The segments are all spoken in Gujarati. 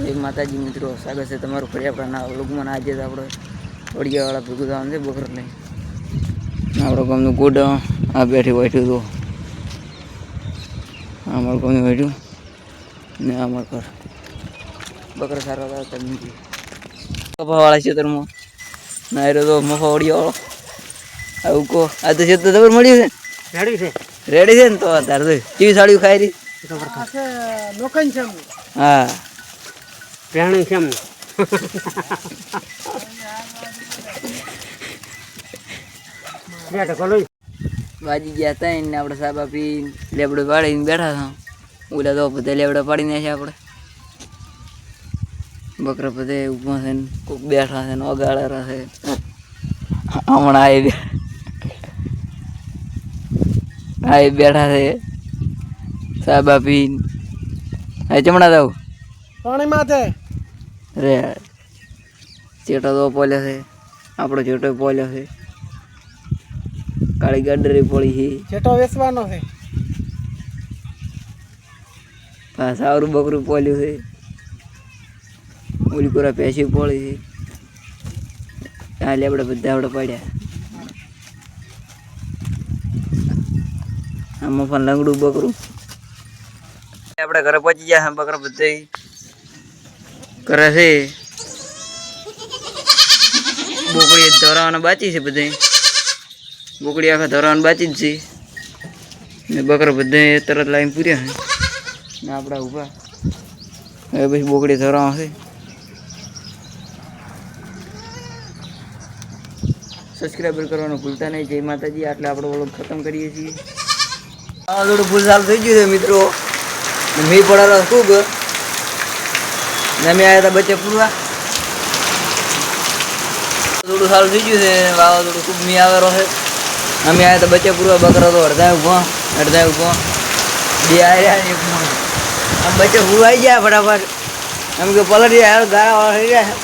જય માતાજી મિત્રો સ્વાગત છે તમારું ફરી આપણા લોકમાં આજે જ આપણે વડિયાવાળા ભેગું થવાનું છે બકર લઈ આપણો ગામનું ગોડ આ બેઠી બેઠું તો અમાર ગામનું બેઠું ને અમાર ઘર. બકર સારા હતા તમે કપાવાળા ખેતરમાં. ના એ તો મફા વડિયાવાળો. આવું કહો. આ તો ખેતર ખબર મળ્યું છે રેડી છે. રેડી છે ને તો તારે તો. કેવી સાડીઓ ખાઈ રહી? હા. પ્રાણી છે એમને બે ટકો લઈ વાજી ગયા હતા એને આપણે સાહેબ આપી લેબડો પાડીને બેઠા હતા. ઓલા તો બધે લેબડો પાડીને છે આપણે. બકરા બધે ઊભા છે ને કોક બેઠા છે ને અગાડા છે. હમણાં આવી બે આવી બેઠા છે. સાહેબ આપી હા ચમણા જાવ પાણી માથે. રે ચેટો તો પોલ્યો છે આપણો ચેટો પોલ્યો છે. કાળી ગાડરી પોળી છે. ચેટો વેસવાનો છે. સારું બકરું પોલ્યું છે. ઓલી કોરા પેસી પોળી છે. હા લેબડા બધા આપણે પડ્યા. આમાં પણ લંગડું બકરું. આપણે ઘરે પહોંચી ગયા બકરા બધા કરે છે. બોકડી ધોરાવાના બાચી છે બધે. બોકડી આખા ધોરાવાના બાચી જ છે. ને બકરા બધે તરત લાઈન પૂર્યા છે. ને આપણા ઊભા. હવે પછી બોકડી ધોરાવા છે. સબસ્ક્રાઈબર કરવાનું ભૂલતા નહીં. જય માતાજી. આટલે આપણો વ્લોગ ખતમ કરીએ છીએ. થોડું ફૂલ સાલ થઈ ગયું છે મિત્રો. મેં પડારો ખૂબ ને અમે આવ્યા હતા બચ્ચે પૂરવા થોડું સારું થઈ ગયું છે, વાવાઝોડું ખૂબ મી આવેલો છે. અમે આવ્યા હતા બચ્ચે પૂરવા બકરા તો અડધા ઊભો અડધા ઊભો. બે આવ્યા ને આમ બચે બચ્ચે પૂરવાઈ ગયા ફટાફટ. એમ કે પલટી આવ્યો ગાળા વાળા થઈ ગયા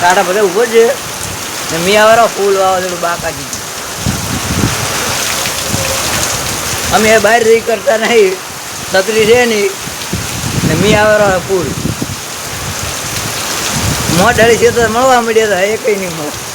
કાંટા બધા ઊભો છે. ને મી આવેલો, ફૂલ વાવાઝોડું બાકાજી અમે એ બહાર રહી કરતા નહીં. છત્રી છે નહીં. ને મી આવેલો ફૂલ. મોઢાળી છે તો મળવા મળ્યા તો એ કઈ નહીં મળે.